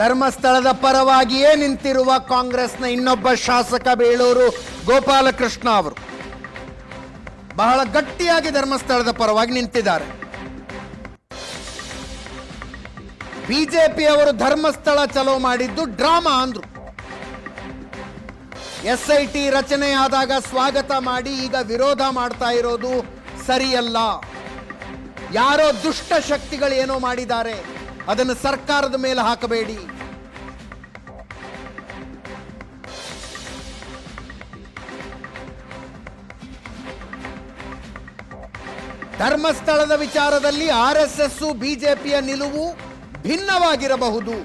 ಧರ್ಮಸ್ಥಳದ ಪರವಾಗಿಯೇ ನಿಂತಿರುವ ಕಾಂಗ್ರೆಸ್ನ ಇನ್ನೊಬ್ಬ ಶಾಸಕ ಬೇಳೂರು ಗೋಪಾಲಕೃಷ್ಣ ಅವರು. ಬಹಳ ಗಟ್ಟಿಯಾಗಿ ಧರ್ಮಸ್ಥಳದ ಪರವಾಗಿ ನಿಂತಿದ್ದಾರೆ. ಬಿಜೆಪಿ ಅವರು ಧರ್ಮಸ್ಥಳ ಚಲೋ ಮಾಡಿದ್ದು ಡ್ರಾಮಾ ಅಂದ್ರು. ಎಸ್ ಐ ಟಿ ರಚನೆಯಾದಾಗ ಸ್ವಾಗತ ಮಾಡಿ ಈಗ ವಿರೋಧ ಮಾಡ್ತಾ ಇರೋದು ಸರಿಯಲ್ಲ. ಯಾರೋ ದುಷ್ಟ ಶಕ್ತಿಗಳು ಏನೋ ಮಾಡಿದ್ದಾರೆ. ಅದನ್ನು ಸರ್ಕಾರದ ಮೇಲೆ ಹಾಕಬೇಡಿ. ಧರ್ಮಸ್ಥಳದ ವಿಚಾರದಲ್ಲಿ ಆರ್ ಎಸ್ ಎಸ್ ಬಿಜೆಪಿಯ ನಿಲುವು ಭಿನ್ನವಾಗಿರಬಹುದು.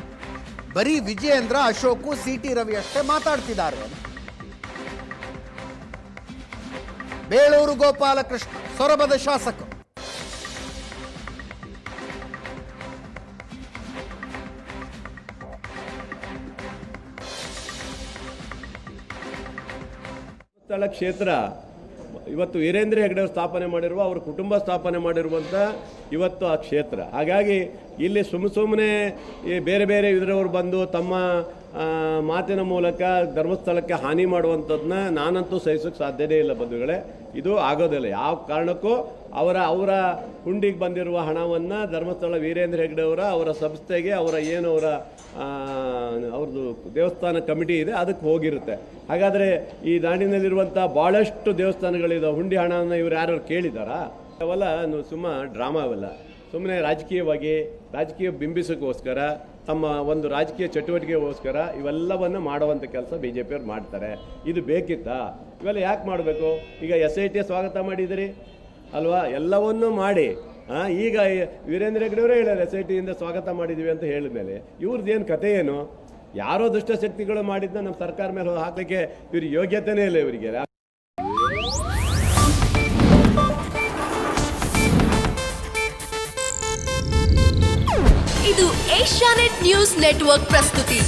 ಬರೀ ವಿಜಯೇಂದ್ರ, ಅಶೋಕು, ಸಿ ಟಿ ರವಿ ಅಷ್ಟೇ ಮಾತಾಡ್ತಿದ್ದಾರೆ. ಬೇಳೂರು ಗೋಪಾಲಕೃಷ್ಣ ಸೊರಬದ ಶಾಸಕ. ಸ್ಥಳ ಕ್ಷೇತ್ರ. ಇವತ್ತು ವೀರೇಂದ್ರ ಹೆಗ್ಡೆ ಸ್ಥಾಪನೆ ಮಾಡಿರುವ, ಅವರ ಕುಟುಂಬ ಸ್ಥಾಪನೆ ಮಾಡಿರುವಂಥ ಇವತ್ತು ಆ ಕ್ಷೇತ್ರ. ಹಾಗಾಗಿ ಇಲ್ಲಿ ಸುಮ್ ಸುಮ್ಮನೆ ಈ ಬೇರೆ ಬೇರೆ ಇದರವರು ಬಂದು ತಮ್ಮ ಮಾತಿನ ಮೂಲಕ ಧರ್ಮಸ್ಥಳಕ್ಕೆ ಹಾನಿ ಮಾಡುವಂಥದ್ದನ್ನ ನಾನಂತೂ ಸಹಿಸೋಕ್ಕೆ ಸಾಧ್ಯತೆ ಇಲ್ಲ ಬಂಧುಗಳೇ. ಇದು ಆಗೋದಿಲ್ಲ ಯಾವ ಕಾರಣಕ್ಕೂ ಅವರ ಅವರ ಹುಂಡಿಗೆ ಬಂದಿರುವ ಹಣವನ್ನು ಧರ್ಮಸ್ಥಳ ವೀರೇಂದ್ರ ಹೆಗ್ಡೆ ಅವರ ಅವರ ಸಂಸ್ಥೆಗೆ, ಅವರ ಏನು ಅವರ ಅವ್ರದ್ದು ದೇವಸ್ಥಾನ ಕಮಿಟಿ ಇದೆ, ಅದಕ್ಕೆ ಹೋಗಿರುತ್ತೆ. ಹಾಗಾದರೆ ಈ ನಾಡಿನಲ್ಲಿರುವಂಥ ಭಾಳಷ್ಟು ದೇವಸ್ಥಾನಗಳಿದೆ ಹುಂಡಿ ಹಣವನ್ನು ಇವ್ರು ಯಾರು ಕೇಳಿದಾರಾ? ಅವೆಲ್ಲ ಸುಮ್ಮ ಡ್ರಾಮಾ ಅವೆಲ್ಲ. ಸುಮ್ಮನೆ ರಾಜಕೀಯವಾಗಿ, ರಾಜಕೀಯ ಬಿಂಬಿಸೋಕ್ಕೋಸ್ಕರ, ತಮ್ಮ ಒಂದು ರಾಜಕೀಯ ಚಟುವಟಿಕೆಗೋಸ್ಕರ ಇವೆಲ್ಲವನ್ನು ಮಾಡುವಂಥ ಕೆಲಸ ಬಿ ಜೆ ಪಿಯವ್ರು ಮಾಡ್ತಾರೆ. ಇದು ಬೇಕಿತ್ತಾ? ಇವೆಲ್ಲ ಯಾಕೆ ಮಾಡಬೇಕು? ಈಗ ಎಸ್ ಐ ಟಿ ಸ್ವಾಗತ ಮಾಡಿದಿರಿ ಅಲ್ವಾ? ಎಲ್ಲವನ್ನೂ ಮಾಡಿ ಈಗ ವೀರೇಂದ್ರ ಹೆಗ್ಡೆಯವರೇ ಹೇಳಿದ್ರೆ ಎಸ್ ಐ ಟಿಯಿಂದ ಸ್ವಾಗತ ಮಾಡಿದ್ದೀವಿ ಅಂತ ಹೇಳಿದ ಮೇಲೆ ಇವ್ರದ್ದು ಏನು ಕತೆ ಏನು? ಯಾರೋ ದುಷ್ಟಶಕ್ತಿಗಳು ಮಾಡಿದ್ನ ನಮ್ಮ ಸರ್ಕಾರ ಮೇಲೆ ಹಾಕಲಿಕ್ಕೆ ಇವ್ರಿಗೆ ಯೋಗ್ಯತೆನೇ ಇಲ್ಲ ಇವರಿಗೆ. ಇದು ಏಷ್ಯಾನೆಟ್ ನ್ಯೂಸ್ ನೆಟ್ವರ್ಕ್ ಪ್ರಸ್ತುತಿ.